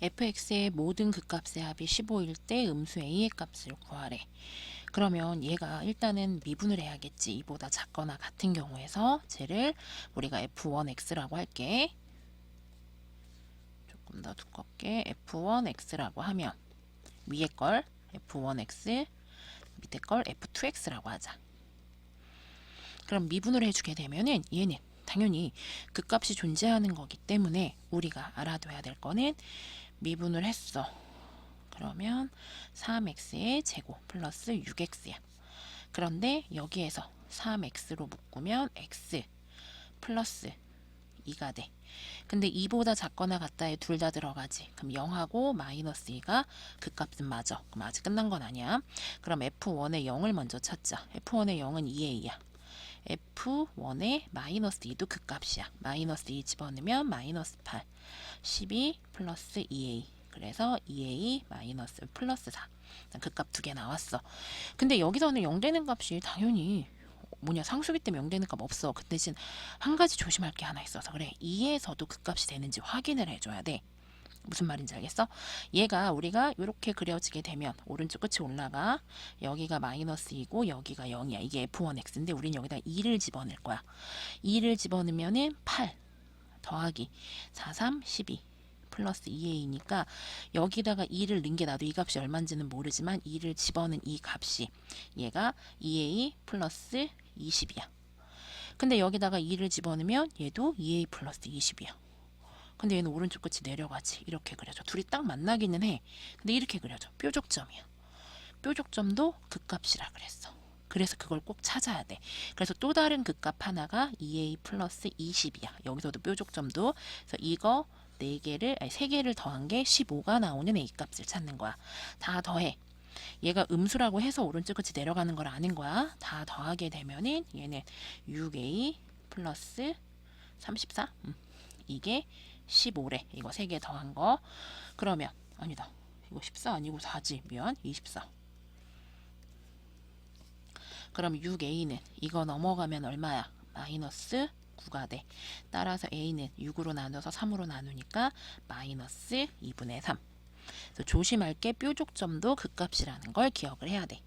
fx의 모든 극값의 합이 15일 때 음수 a의 값을 구하래. 그러면 얘가 일단은 미분을 해야겠지. 이보다 작거나 같은 경우에서 쟤를 우리가 f1x라고 할게. 조금 더 두껍게 f1x라고 하면 위에 걸 f1x 밑에 걸 f2x라고 하자. 그럼 미분을 해주게 되면은 얘는 당연히 그 값이 존재하는 거기 때문에 우리가 알아둬야 될 거는 미분을 했어. 그러면 3x의 제곱 플러스 6x야. 그런데 여기에서 3x로 묶으면 x 플러스 2가 돼. 근데 2보다 작거나 같다에 둘 다 들어가지. 그럼 0하고 마이너스 2가 그 값은 맞아. 그럼 아직 끝난 건 아니야. 그럼 f1의 0을 먼저 찾자. f1의 0은 2a야. F1의 마이너스 2도 그 값이야. 마이너스 2 집어넣으면 마이너스 8. 12 플러스 2a. 그래서 2a 마이너스 플러스 4. 그 값 두 개 나왔어. 근데 여기서는 0 되는 값이 당연히 뭐냐 상수기 때문에 0 되는 값 없어. 그 대신 한 가지 조심할 게 하나 있어서 그래. 2에서도 그 값이 되는지 확인을 해줘야 돼. 무슨 말인지 알겠어? 얘가 우리가 이렇게 그려지게 되면 오른쪽 끝이 올라가 여기가 마이너스 2고 여기가 0이야. 이게 f1x인데 우린 여기다 2를 집어넣을 거야. 2를 집어넣으면은 8 더하기 4, 3, 12 플러스 2a니까 여기다가 2를 넣은 게 나도 이 값이 얼마인지는 모르지만 2를 집어넣은 이 값이 얘가 2a 플러스 20이야. 근데 여기다가 2를 집어넣으면 얘도 2a 플러스 20이야. 근데 얘는 오른쪽 끝이 내려가지. 이렇게 그려져. 둘이 딱 만나기는 해. 근데 이렇게 그려져. 뾰족점이야. 뾰족점도 극값이라 그랬어. 그래서 그걸 꼭 찾아야 돼. 그래서 또 다른 극값 하나가 2a 플러스 20이야. 여기서도 뾰족점도. 그래서 이거 4개를, 아니 3개를 더한 게 15가 나오는 a 값을 찾는 거야. 다 더해. 얘가 음수라고 해서 오른쪽 끝이 내려가는 걸 아는 거야. 다 더하게 되면은 얘는 6a 플러스 34? 음. 이게 15래. 이거 3개 더한 거. 그러면 아니다. 이거 14 아니고 4지. 미안. 24. 그럼 6a는 이거 넘어가면 얼마야? 마이너스 9가 돼. 따라서 a는 6으로 나눠서 3으로 나누니까 마이너스 2분의 3. 그래서 조심할 게 뾰족점도 극값이라는 걸 기억을 해야 돼.